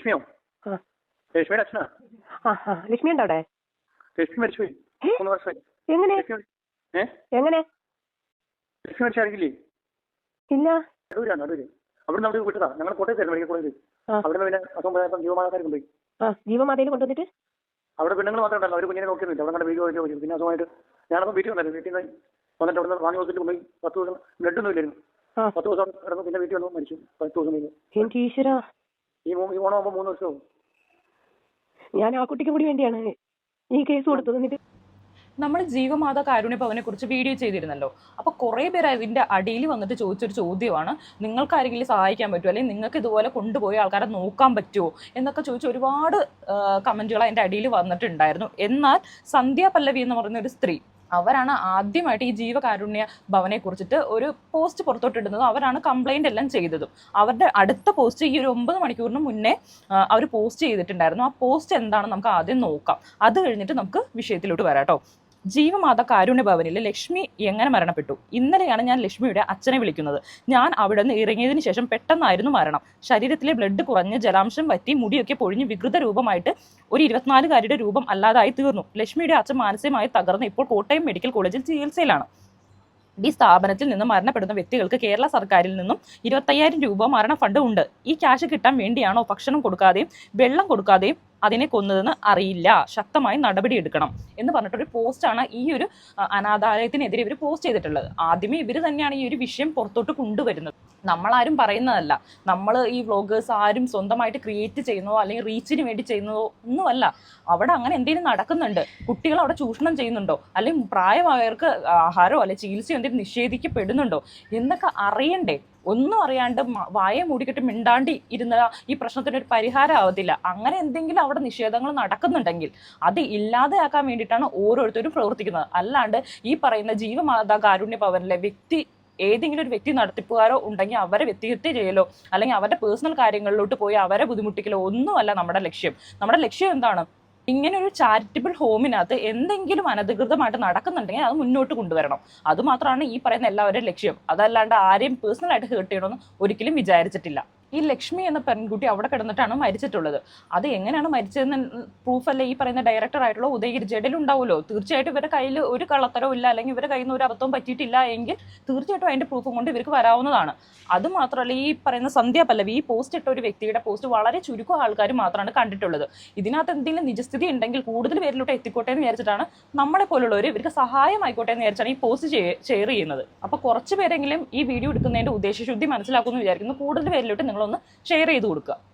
ലക്ഷ്മിയോ? ആ. ലക്ഷ്മിയുടെ അച്ഛനാ? ആ ആ. ലക്ഷ്മി ഉണ്ടോ അവിടെ? ലക്ഷ്മി മരിച്ചുപോയി. മൂന്ന് വർഷമായി. എങ്ങനെ? എങ്ങനെ? ലക്ഷ്മി മരിച്ചായിരിക്കില്ലേ ഇല്ല? അടൂരാണ് അടൂര് അവിടെ നിന്ന് അവിടെ വിട്ടതാ. ഞങ്ങൾ കോട്ടയത്തായിരുന്നു മെഡിക്കൽ കോളേജ് ആ. അവിടെ നിന്ന് പിന്നെ അസംബന്ധം ജീവമാതാക്കാർ കൊണ്ടുപോയി. ആ ജീവമാതയിൽ കൊണ്ടുവന്നിട്ട്? അവിടെ പെണ്ണുങ്ങൾ മാത്രമേ അവർ കുഞ്ഞിനെ നോക്കിയിരുന്നില്ല അവിടെ കണ്ട വീഡിയോ വീഡിയോ വരും പിന്നെ അസുഖമായിട്ട് ഞാനപ്പം വീട്ടിൽ വന്നായിരുന്നു. വീട്ടിൽ നിന്ന് വന്നിട്ട് അവിടെ നിന്ന് വാങ്ങി ഹോസ്പിറ്റലിൽ കൊണ്ടുപോയി. പത്ത് ദിവസം ബ്ലഡ് ഒന്നും ഇല്ലായിരുന്നു പത്ത് ദിവസം കിടന്നു പിന്നെ വീട്ടിൽ വന്നു മരിച്ചു. പത്ത് ദിവസം കഴിഞ്ഞു. ഈ ഈ ഓണമാകുമ്പോൾ മൂന്ന് വർഷവും ഞാൻ ആ കുട്ടിക്ക് കൂടി വേണ്ടിയാണ് ഈ കേസ് കൊടുത്തത്. എന്നിട്ട് നമ്മൾ ജീവമാത കാരുണ്യ ഭവനെ കുറിച്ച് വീഡിയോ ചെയ്തിരുന്നല്ലോ. അപ്പോൾ കുറേ പേര് അതിന്റെ അടിയിൽ വന്നിട്ട് ചോദിച്ചൊരു ചോദ്യമാണ്. നിങ്ങൾക്ക് ആരെങ്കിലും സഹായിക്കാൻ പറ്റുമോ അല്ലെങ്കിൽ നിങ്ങൾക്ക് ഇതുപോലെ കൊണ്ടുപോയി ആൾക്കാരെ നോക്കാൻ പറ്റുമോ എന്നൊക്കെ ചോദിച്ച ഒരുപാട് കമന്റുകൾ അതിന്റെ അടിയിൽ വന്നിട്ടുണ്ടായിരുന്നു. എന്നാൽ സന്ധ്യ പല്ലവി എന്ന് പറയുന്ന ഒരു സ്ത്രീ അവരാണ് ആദ്യമായിട്ട് ഈ ജീവകാരുണ്യ ഭവനെ കുറിച്ചിട്ട് ഒരു പോസ്റ്റ് പുറത്തോട്ടിടുന്നതും. അവരാണ് കംപ്ലൈന്റ് എല്ലാം ചെയ്തതും. അവരുടെ അടുത്ത പോസ്റ്റ് ഈ ഒരു ഒമ്പത് മണിക്കൂറിന് മുന്നേ അവർ പോസ്റ്റ് ചെയ്തിട്ടുണ്ടായിരുന്നു. ആ പോസ്റ്റ് എന്താണെന്ന് നമുക്ക് ആദ്യം നോക്കാം. അത് കഴിഞ്ഞിട്ട് നമുക്ക് വിഷയത്തിലോട്ട് വരാം കേട്ടോ. ജീവമാത കാരുണ്യ ഭവനിൽ ലക്ഷ്മി എങ്ങനെ മരണപ്പെട്ടു? ഇന്നലെയാണ് ഞാൻ ലക്ഷ്മിയുടെ അച്ഛനെ വിളിക്കുന്നത്. ഞാൻ അവിടെ നിന്ന് ഇറങ്ങിയതിന് ശേഷം പെട്ടെന്നായിരുന്നു മരണം. ശരീരത്തിലെ ബ്ലഡ് കുറഞ്ഞ് ജലാംശം വറ്റി മുടിയൊക്കെ പൊഴിഞ്ഞ് വികൃത രൂപമായിട്ട് ഒരു ഇരുപത്തിനാലുകാരിയുടെ രൂപം അല്ലാതായി തീർന്നു. ലക്ഷ്മിയുടെ അച്ഛൻ മാനസികമായി തകർന്ന് ഇപ്പോൾ കോട്ടയം മെഡിക്കൽ കോളേജിൽ ചികിത്സയിലാണ്. ഈ സ്ഥാപനത്തിൽ നിന്ന് മരണപ്പെടുന്ന വ്യക്തികൾക്ക് കേരള സർക്കാരിൽ നിന്നും ഇരുപത്തയ്യായിരം രൂപ മരണ ഫണ്ട് ഉണ്ട്. ഈ ക്യാഷ് കിട്ടാൻ വേണ്ടിയാണോ ഭക്ഷണം കൊടുക്കാതെയും വെള്ളം കൊടുക്കാതെയും അതിനെ കൊന്നതെന്ന് അറിയില്ല. ശക്തമായി നടപടി എടുക്കണം എന്ന് പറഞ്ഞിട്ടൊരു പോസ്റ്റാണ് ഈ ഒരു അനാഥാലയത്തിനെതിരെ ഇവർ പോസ്റ്റ് ചെയ്തിട്ടുള്ളത്. ആദ്യമേ ഇവർ തന്നെയാണ് ഈ ഒരു വിഷയം പുറത്തോട്ട് കൊണ്ടുവരുന്നത്. നമ്മളാരും പറയുന്നതല്ല. നമ്മൾ ഈ വ്ളോഗേഴ്സ് ആരും സ്വന്തമായിട്ട് ക്രിയേറ്റ് ചെയ്യുന്നതോ അല്ലെങ്കിൽ റീച്ചിന് വേണ്ടി ചെയ്യുന്നതോ ഒന്നുമല്ല. അവിടെ അങ്ങനെ എന്തെങ്കിലും നടക്കുന്നുണ്ട്. കുട്ടികൾ അവിടെ ചൂഷണം ചെയ്യുന്നുണ്ടോ? അല്ലെങ്കിൽ പ്രായമായവർക്ക് ആഹാരമോ അല്ലെങ്കിൽ ചികിത്സയോ എന്തെങ്കിലും നിഷേധിക്കപ്പെടുന്നുണ്ടോ? എന്നൊക്കെ അറിയണ്ടേ. ഒന്നും അറിയാണ്ട് വായ മൂടിക്കിട്ട് മിണ്ടാണ്ടി ഇരുന്ന ഈ പ്രശ്നത്തിന് ഒരു പരിഹാരം ആവത്തില്ല. അങ്ങനെ എന്തെങ്കിലും അവിടെ നിഷേധങ്ങൾ നടക്കുന്നുണ്ടെങ്കിൽ അത് ഇല്ലാതെയാക്കാൻ വേണ്ടിയിട്ടാണ് ഓരോരുത്തരും പ്രവർത്തിക്കുന്നത്. അല്ലാണ്ട് ഈ പറയുന്ന ജീവമാതാ കാരുണ്യ ഭവനിലെ വ്യക്തി ഏതെങ്കിലും ഒരു വ്യക്തി നടത്തിപ്പുകാരോ ഉണ്ടെങ്കിൽ അവരെ വ്യക്തിഹത്യ ചെയ്യലോ അല്ലെങ്കിൽ അവരുടെ പേഴ്സണൽ കാര്യങ്ങളിലോട്ട് പോയി അവരെ ബുദ്ധിമുട്ടിക്കലോ ഒന്നുമല്ല നമ്മുടെ ലക്ഷ്യം. നമ്മുടെ ലക്ഷ്യം എന്താണ്? ഇങ്ങനെ ഒരു ചാരിറ്റബിൾ ഹോമിനകത്ത് എന്തെങ്കിലും അനധികൃതമായിട്ട് നടക്കുന്നുണ്ടെങ്കിൽ അത് മുന്നോട്ട് കൊണ്ടുവരണം. അതുമാത്രമാണ് ഈ പറയുന്ന എല്ലാവരുടെയും ലക്ഷ്യം. അതല്ലാണ്ട് ആരെയും പേഴ്സണലായിട്ട് ഹേർട്ട് ചെയ്യണമെന്ന് ഒരിക്കലും വിചാരിച്ചിട്ടില്ല. ഈ ലക്ഷ്മി എന്ന പെൺകുട്ടി അവിടെ കിടന്നിട്ടാണ് മരിച്ചിട്ടുള്ളത്. അത് എങ്ങനെയാണ് മരിച്ചതെന്ന് പ്രൂഫ് അല്ലേ ഈ പറയുന്ന ഡയറക്ടർ ആയിട്ടുള്ള ഉദയഗിരി ജഡൽ ഉണ്ടാവുമല്ലോ? തീർച്ചയായിട്ടും ഇവരുടെ കയ്യിൽ ഒരു കള്ളത്തരവും ഇല്ല. അല്ലെങ്കിൽ ഇവരുടെ കയ്യിൽ നിന്ന് ഒരു അബദ്ധവും പറ്റിയിട്ടില്ല എങ്കിൽ തീർച്ചയായിട്ടും അതിന്റെ പ്രൂഫും കൊണ്ട് ഇവർക്ക് വരാവുന്നതാണ്. അത് മാത്രമല്ല ഈ പറയുന്ന സന്ധ്യ പല്ലവി ഈ പോസ്റ്റ് ഇട്ട ഒരു വ്യക്തിയുടെ പോസ്റ്റ് വളരെ ചുരുക്കം ആൾക്കാർ മാത്രമാണ് കണ്ടിട്ടുള്ളത്. ഇതിനകത്ത് എന്തെങ്കിലും നിജസ്ഥിതി ഉണ്ടെങ്കിൽ കൂടുതൽ പേരിലോട്ട് എത്തിക്കോട്ടെ എന്ന് വിചാരിച്ചിട്ടാണ് നമ്മളെ പോലുള്ളവർ ഇവർക്ക് സഹായമായിക്കോട്ടെ എന്ന് വിചാരിച്ചാണ് ഈ പോസ്റ്റ് ഷെയർ ചെയ്യുന്നത്. അപ്പോൾ കുറച്ച് പേരെങ്കിലും ഈ വീഡിയോ എടുക്കുന്നതിന്റെ ഉദ്ദേശശുദ്ധി മനസ്സിലാക്കുമെന്ന് വിചാരിക്കുന്നു. കൂടുതൽ പേരിലോട്ട് നിങ്ങളൊന്ന് ഷെയർ ചെയ്ത് കൊടുക്കുക.